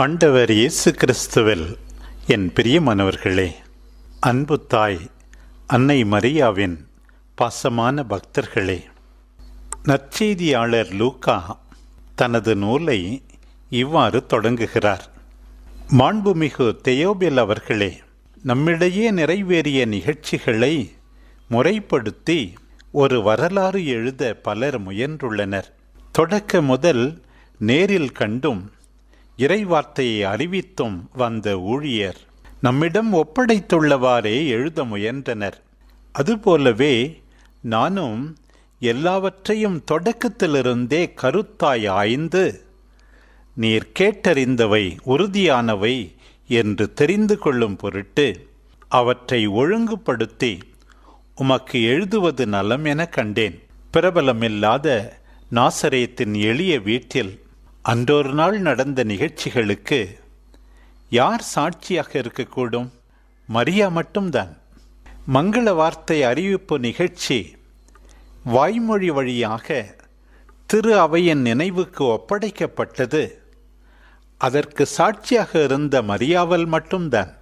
ஆண்டவர் இயேசு கிறிஸ்துவில் என் பிரியமானவர்களே அன்பு தாய் அன்னை மரியாவின் பாசமான பக்தர்களே நற்செய்தியாளர் லூக்கா தனது நூலை இவ்வாறு தொடங்குகிறார். மாண்புமிகு தெயோபில் அவர்களே நம்மிடையே நிறைவேறிய நிகழ்ச்சிகளை முறைப்படுத்தி ஒரு வரலாறு எழுத பலர் முயன்றுள்ளனர். தொடக்க முதல் நேரில் கண்டும் இறைவார்த்தையை அறிவித்தும் வந்த ஊழியர் நம்மிடம் ஒப்படைத்துள்ளவாறே எழுத முயன்றனர். அதுபோலவே நானும் எல்லாவற்றையும் தொடக்கத்திலிருந்தே கருத்தாய் ஆய்ந்து நீர் கேட்டறிந்தவை உறுதியானவை என்று தெரிந்து கொள்ளும் பொருட்டு அவற்றை ஒழுங்குபடுத்தி உமக்கு எழுதுவது நலம் என கண்டேன். பிரபலமில்லாத நாசரேத்தின் எளிய வீட்டில் அன்றொரு நாள் நடந்த நிகழ்ச்சிகளுக்கு யார் சாட்சியாக இருக்கக்கூடும்? மரியா மட்டும்தான். மங்கள வார்த்தை அறிவிப்பு நிகழ்ச்சி வாய்மொழி வழியாக திரு அவையின் நினைவுக்கு ஒப்படைக்கப்பட்டது. அதற்கு சாட்சியாக இருந்த மரியாவல் மட்டும்தான்.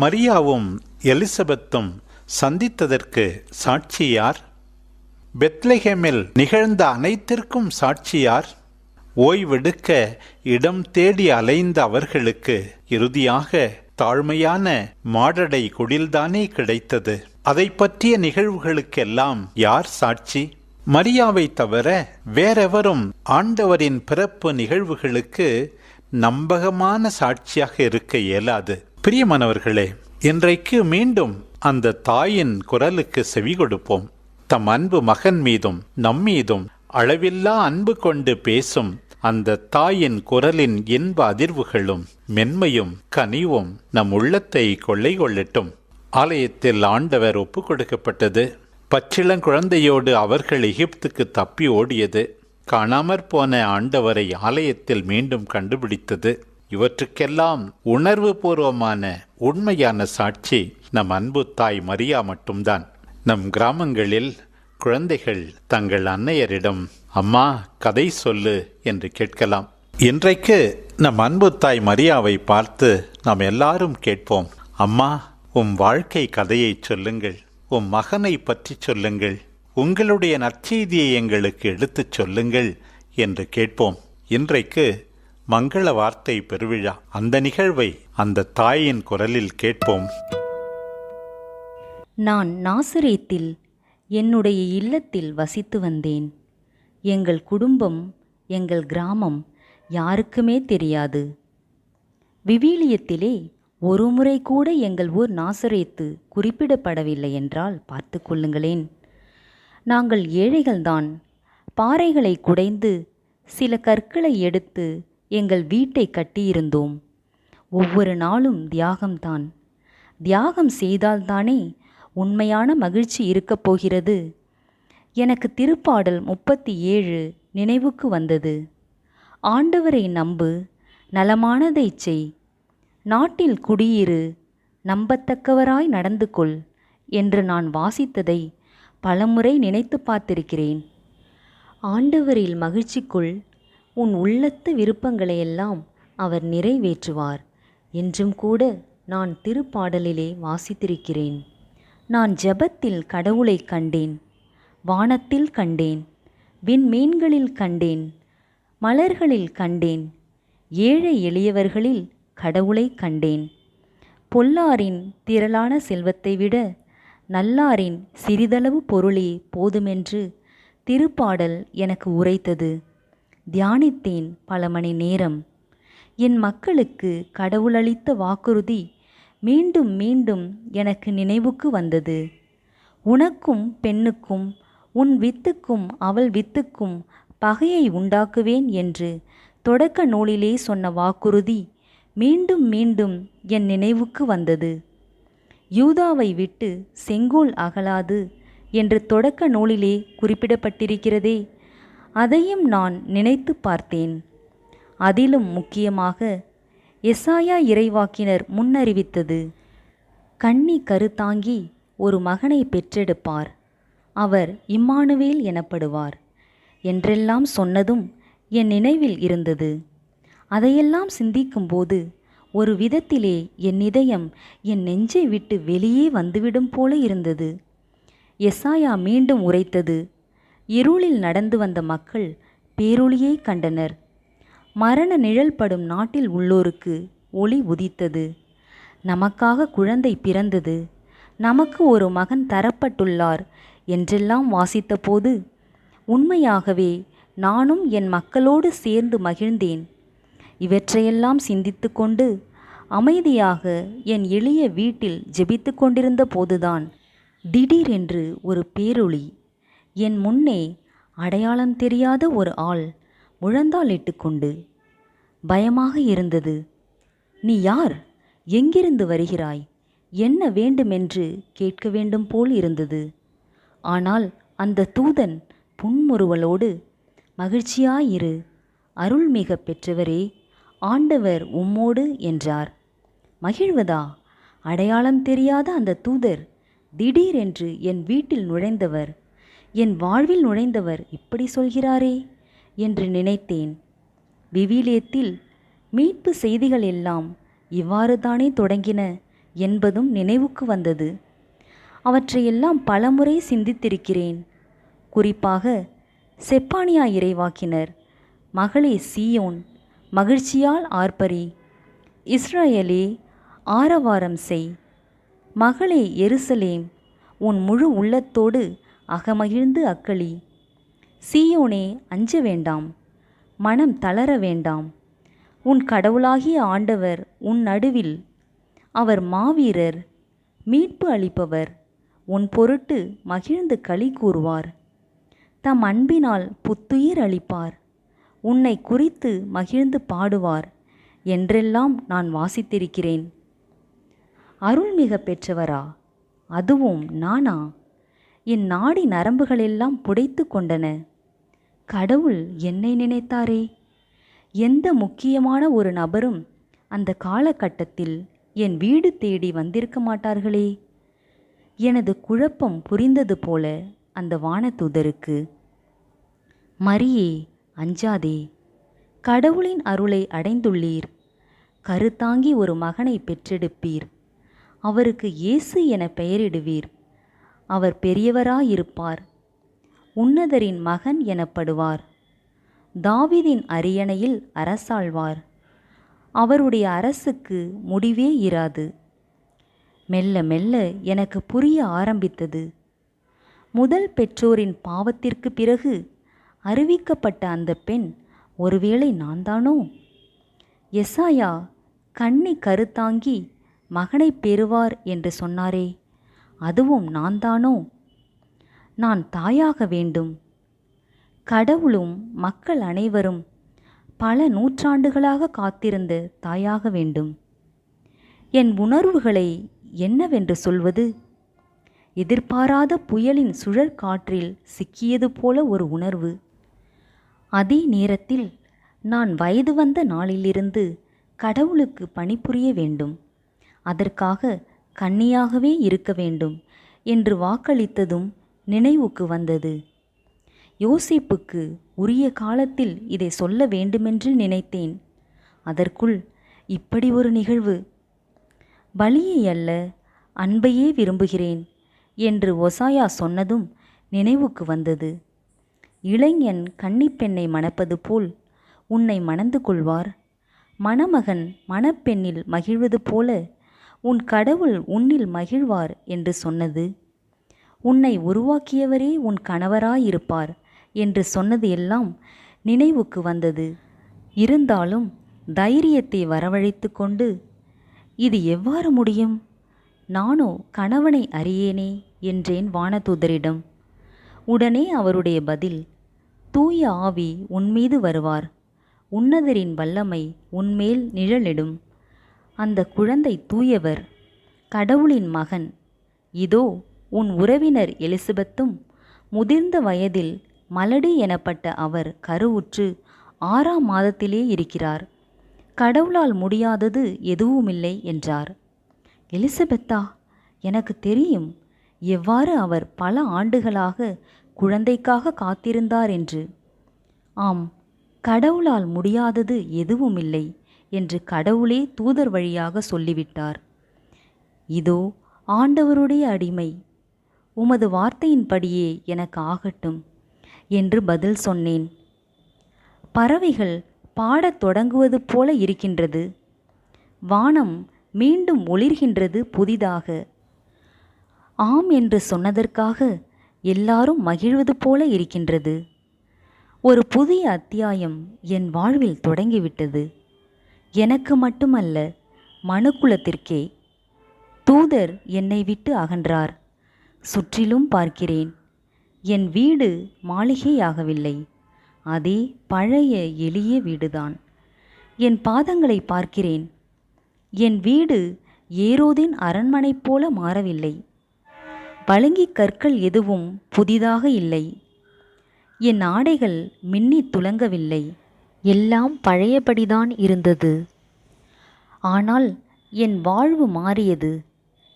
மரியாவும் எலிசபெத்தும் சந்தித்ததற்கு சாட்சி யார்? பெத்லஹேமில் நிகழ்ந்த அனைத்திற்கும் சாட்சி யார்? ஓய்வெடுக்க இடம் தேடி அலைந்த அவர்களுக்கு இறுதியாக தாழ்மையான மாடடை குடில்தானே கிடைத்தது. அதை பற்றிய நிகழ்வுகளுக்கெல்லாம் யார் சாட்சி? மரியாவை தவிர வேறெவரும் ஆண்டவரின் பிறப்பு நிகழ்வுகளுக்கு நம்பகமான சாட்சியாக இருக்க இயலாது. பிரியமானவர்களே இன்றைக்கு மீண்டும் அந்த தாயின் குரலுக்கு செவி கொடுப்போம். தம் அன்பு மகன் மீதும் நம்மீதும் அளவில்லா அன்பு கொண்டு பேசும் அந்த தாயின் குரலின் இன்ப அதிர்வுகளும் மென்மையும் கனிவும் நம் உள்ளத்தை கொள்ளை கொள்ளட்டும் ஆலயத்தில் ஆண்டவர் ஒப்பு கொடுக்கப்பட்டது பச்சிளங்குழந்தையோடு அவர்கள் எகிப்துக்கு தப்பி ஓடியது. காணாமற் போன ஆண்டவரை ஆலயத்தில் மீண்டும் கண்டுபிடித்தது. இவற்றுக்கெல்லாம் உணர்வு பூர்வமான உண்மையான சாட்சி நம் அன்பு தாய் மரியா மட்டும்தான். நம் கிராமங்களில் குழந்தைகள் தங்கள் அன்னையரிடம் அம்மா கதை சொல்லு என்று கேட்கலாம். இன்றைக்கு நம் அன்பு தாய் மரியாவை பார்த்து நாம் எல்லாரும் கேட்போம். அம்மா உம் வாழ்க்கை கதையை சொல்லுங்கள். உம் மகனை பற்றி சொல்லுங்கள். உங்களுடைய நற்செய்தியை எங்களுக்கு எடுத்துச் சொல்லுங்கள் என்று கேட்போம். இன்றைக்கு மங்கள வார்த்தை பெருவிழா. அந்த நிகழ்வை அந்த தாயின் குரலில் கேட்போம். நான் நாசரேத்தில் என்னுடைய இல்லத்தில் வசித்து வந்தேன். எங்கள் குடும்பம் எங்கள் கிராமம் யாருக்குமே தெரியாது. விவிலியத்திலே ஒரு முறை கூட எங்கள் ஊர் நாசரேத்து குறிப்பிடப்படவில்லை என்றால் பார்த்து கொள்ளுங்களேன். நாங்கள் ஏழைகள்தான். பாறைகளை குடைந்து சில கற்களை எடுத்து எங்கள் வீட்டை கட்டியிருந்தோம். ஒவ்வொரு நாளும் தியாகம்தான். தியாகம் செய்தால்தானே உண்மையான மகிழ்ச்சி இருக்கப் போகிறது. எனக்கு திருப்பாடல் முப்பத்தி ஏழு நினைவுக்கு வந்தது. ஆண்டவரை நம்பு நலமானதை செய். நாட்டில் குடியிரு நம்பத்தக்கவராய் நடந்து கொள் என்று நான் வாசித்ததை பலமுறை நினைத்து பார்த்திருக்கிறேன். ஆண்டவரில் மகிழ்ச்சிக்குள் உன் உள்ளத்து விருப்பங்களையெல்லாம் அவர் நிறைவேற்றுவார் என்றும் கூட நான் திருப்பாடலிலே வாசித்திருக்கிறேன். நான் ஜெபத்தில் கடவுளை கண்டேன். வானத்தில் கண்டேன் விண்மீன்களில் கண்டேன் மலர்களில் கண்டேன் ஏழை எளியவர்களில் கடவுளை கண்டேன். பொல்லாரின் திரளான செல்வத்தை விட நல்லாரின் சிறிதளவு பொருளே போதுமென்று திருப்பாடல் எனக்கு உரைத்தது. தியானித்தேன் பல மணி நேரம். என் மக்களுக்கு கடவுளளித்த வாக்குறுதி மீண்டும் மீண்டும் எனக்கு நினைவுக்கு வந்தது. உனக்கும் பெண்ணுக்கும் உன் வித்துக்கும் அவள் வித்துக்கும் பகையை உண்டாக்குவேன் என்று தொடக்க நூலிலே சொன்ன வாக்குறுதி மீண்டும் மீண்டும் என் நினைவுக்கு வந்தது. யூதாவை விட்டு செங்கோல் அகலாது என்று தொடக்க நூலிலே குறிப்பிடப்பட்டிருக்கிறதே அதையும் நான் நினைத்து பார்த்தேன். அதிலும் முக்கியமாக எசாயா இறைவாக்கினர் முன்னறிவித்தது கன்னி கருத்தாங்கி ஒரு மகனை பெற்றெடுப்பார். அவர் இம்மானுவேல் எனப்படுவார். என்றெல்லாம் சொன்னதும் என் நினைவில் இருந்தது. அதையெல்லாம் சிந்திக்கும்போது ஒரு விதத்திலே என் இதயம் என் நெஞ்சை விட்டு வெளியே வந்துவிடும் போல இருந்தது. எஸ்ஸாயா மீண்டும் உரைத்தது இருளில் நடந்து வந்த மக்கள் பேரொளியை கண்டனர். மரண நிழல் படும் நாட்டில் உள்ளோருக்கு ஒளி உதித்தது. நமக்காக குழந்தை பிறந்தது. நமக்கு ஒரு மகன் தரப்பட்டுள்ளார் என்றெல்லாம் வாசித்தபோது உண்மையாகவே நானும் என் மக்களோடு சேர்ந்து மகிழ்ந்தேன். இவற்றையெல்லாம் சிந்தித்து கொண்டு அமைதியாக என் எளிய வீட்டில் ஜெபித்து கொண்டிருந்த போதுதான் திடீரென்று ஒரு பேரொளி என் முன்னே அடையாளம் தெரியாத ஒரு ஆள் முழந்தாளிட்டு கொண்டு பயமாக இருந்தது. நீ யார்? எங்கிருந்து வருகிறாய்? என்ன வேண்டுமென்று கேட்க வேண்டும் போல் இருந்தது. ஆனால் அந்த தூதன் புன்முறுவலோடு மகிழ்ச்சியாயிரு அருள்மிக பெற்றவரே ஆண்டவர் உம்மோடு என்றார். மகிழ்வதா? அடையாளம் தெரியாத அந்த தூதர் திடீரென்று என் வீட்டில் நுழைந்தவர் என் வாழ்வில் நுழைந்தவர் இப்படி சொல்கிறாரே என்று நினைத்தேன். விவிலியத்தில் மீட்பு செய்திகள் எல்லாம் இவ்வாறு தானே தொடங்கின என்பதும் நினைவுக்கு வந்தது. அவற்றையெல்லாம் பலமுறை சிந்தித்திருக்கிறேன். குறிப்பாக செப்பானியா இறைவாக்கினர் மகளே சீயோன் மகிழ்ச்சியால் ஆர்ப்பரி. இஸ்ரேலே ஆரவாரம் செய். மகளே எருசலேம் உன் முழு உள்ளத்தோடு அகமகிழ்ந்து அக்களி. சீயோனே அஞ்ச வேண்டாம். மனம் தளர வேண்டாம். உன் கடவுளாகிய ஆண்டவர் உன் நடுவில். அவர் மாவீரர் மீட்பு அளிப்பவர். உன் பொருட்டு மகிழ்ந்து களி கூறுவார். தம் அன்பினால் புத்துயிர் அளிப்பார். உன்னை குறித்து மகிழ்ந்து பாடுவார். என்றெல்லாம் நான் வாசித்திருக்கிறேன். அருள்மிக பெற்றவரா அதுவும் நானா? என் நாடி நரம்புகளெல்லாம் புடைத்து கொண்டன. கடவுள் என்னை நினைத்தாரே? எந்த முக்கியமான ஒரு நபரும் அந்த காலகட்டத்தில் என் வீடு தேடி வந்திருக்க மாட்டார்களே? எனது குழப்பம் புரிந்தது போல அந்த வானதூதருக்கு மரியே அஞ்சாதே கடவுளின் அருளை அடைந்துள்ளீர். கருத்தாங்கி ஒரு மகனை பெற்றெடுப்பீர். அவருக்கு இயேசு என பெயரிடுவீர். அவர் பெரியவராயிருப்பார். உன்னதரின் மகன் எனப்படுவார். தாவிதின் அரியணையில் அரசாழ்வார் அவருடைய அரசுக்கு முடிவே இராது. மெல்ல மெல்ல எனக்கு புரிய ஆரம்பித்தது. முதல் பெற்றோரின் பாவத்திற்கு பிறகு அறிவிக்கப்பட்ட அந்த பெண் ஒருவேளை நான் தானோ எசாயா கண்ணி கருத்தாங்கி மகனை பெறுவார் என்று சொன்னாரே அதுவும் நான் தானோ நான் தாயாக வேண்டும். கடவுளும் மக்கள் அனைவரும் பல நூற்றாண்டுகளாக காத்திருந்த தாயாக வேண்டும். என் உணர்வுகளை என்னவென்று சொல்வது? எதிர்பாராத புயலின் சுழற் காற்றில் சிக்கியது போல ஒரு உணர்வு. அதே நேரத்தில் நான் வயது வந்த நாளிலிருந்து கடவுளுக்கு பணிபுரிய வேண்டும். அதற்காக கன்னியாகவே இருக்க வேண்டும் என்று வாக்களித்ததும் நினைவுக்கு வந்தது. யோசிப்புக்கு உரிய காலத்தில் இதை சொல்ல வேண்டுமென்று நினைத்தேன். அதற்குள் இப்படி ஒரு நிகழ்வு பலியை அல்ல அன்பையே விரும்புகிறேன் என்று ஒசாயா சொன்னதும் நினைவுக்கு வந்தது. இளைஞன் கன்னிப்பெண்ணை மணப்பது போல் உன்னை மணந்து கொள்வார். மணமகன் மணப்பெண்ணில் மகிழ்வது போல உன் கடவுள் உன்னில் மகிழ்வார் என்று சொன்னது. உன்னை உருவாக்கியவரே உன் கணவராயிருப்பார் என்று சொன்னது எல்லாம் நினைவுக்கு வந்தது. இருந்தாலும் தைரியத்தை வரவழைத்து கொண்டு இது எவ்வாறு முடியும்? நானோ கணவனை அறியேனே என்றேன் வானதூதரிடம். உடனே அவருடைய பதில் தூய ஆவி உன்மீது வருவார். உன்னதரின் வல்லமை உன்மேல் நிழலிடும். அந்த குழந்தை தூயவர் கடவுளின் மகன். இதோ உன் உறவினர் எலிசபெத்தும் முதிர்ந்த வயதில் மலடி எனப்பட்ட அவர் கருவுற்று ஆறாம் மாதத்திலே இருக்கிறார். கடவுளால் முடியாதது எதுவுமில்லை என்றார். எலிசபெத்தா எனக்கு தெரியும் எவ்வாறு அவர் பல ஆண்டுகளாக குழந்தைக்காக காத்திருந்தார் என்று. ஆம் கடவுளால் முடியாதது எதுவுமில்லை என்று கடவுளே தூதர் வழியாக சொல்லிவிட்டார். இதோ ஆண்டவருடைய அடிமை உமது வார்த்தையின்படியே எனக்கு ஆகட்டும் என்று பதில் சொன்னேன். பறவைகள் பாடத் தொடங்குவது போல இருக்கின்றது. வானம் மீண்டும் ஒளிர்கின்றது புதிதாக. ஆம் என்று சொன்னதற்காக எல்லாரும் மகிழ்வது போல இருக்கின்றது. ஒரு புதிய அத்தியாயம் என் வாழ்வில் தொடங்கிவிட்டது. எனக்கு மட்டுமல்ல மனுக்குலத்திற்கே. தூதர் என்னை விட்டு அகன்றார். சுற்றிலும் பார்க்கிறேன். என் வீடு மாளிகையாகவில்லை. அதே பழைய எளிய வீடுதான். என் பாதங்களை பார்க்கிறேன். என் வீடு ஏரோதின் அரண்மனை போல மாறவில்லை. பளிங்கிக் கற்கள் எதுவும் புதிதாக இல்லை. என் ஆடைகள் மின்னி துலங்கவில்லை. எல்லாம் பழையபடிதான் இருந்தது. ஆனால் என் வாழ்வு மாறியது.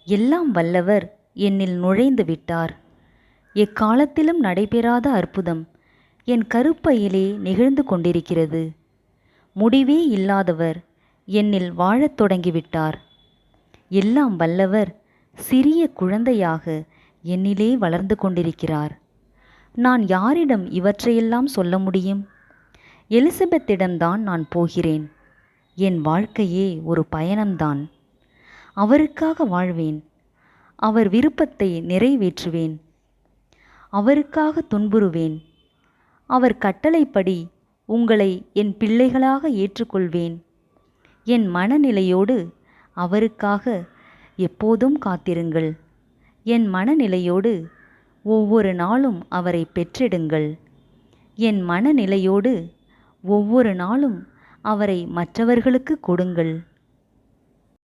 எல்லாம் வல்லவர் என்னில் நுழைந்து விட்டார். எக்காலத்திலும் நடைபெறாத அற்புதம். என் கருப்பையிலே நிகழ்ந்து கொண்டிருக்கிறது. முடிவே இல்லாதவர் என்னில் வாழத் தொடங்கிவிட்டார். எல்லாம் வல்லவர் சிறிய குழந்தையாக என்னிலே வளர்ந்து கொண்டிருக்கிறார். நான் யாரிடம் இவற்றையெல்லாம் சொல்ல முடியும்? எலிசபெத்திடம்தான் நான் போகிறேன். என் வாழ்க்கையே ஒரு பயணம்தான். அவருக்காக வாழ்வேன். அவர் விருப்பத்தை நிறைவேற்றுவேன். அவருக்காக துன்புறுவேன். அவர் கட்டளைப்படி உங்களை என் பிள்ளைகளாக ஏற்றுக்கொள்வேன். என் மனநிலையோடு அவருக்காக எப்போதும் காத்திருங்கள். என் மனநிலையோடு ஒவ்வொரு நாளும் அவரை பெற்றெடுங்கள். என் மனநிலையோடு ஒவ்வொரு நாளும் அவரை மற்றவர்களுக்கு கொடுங்கள்.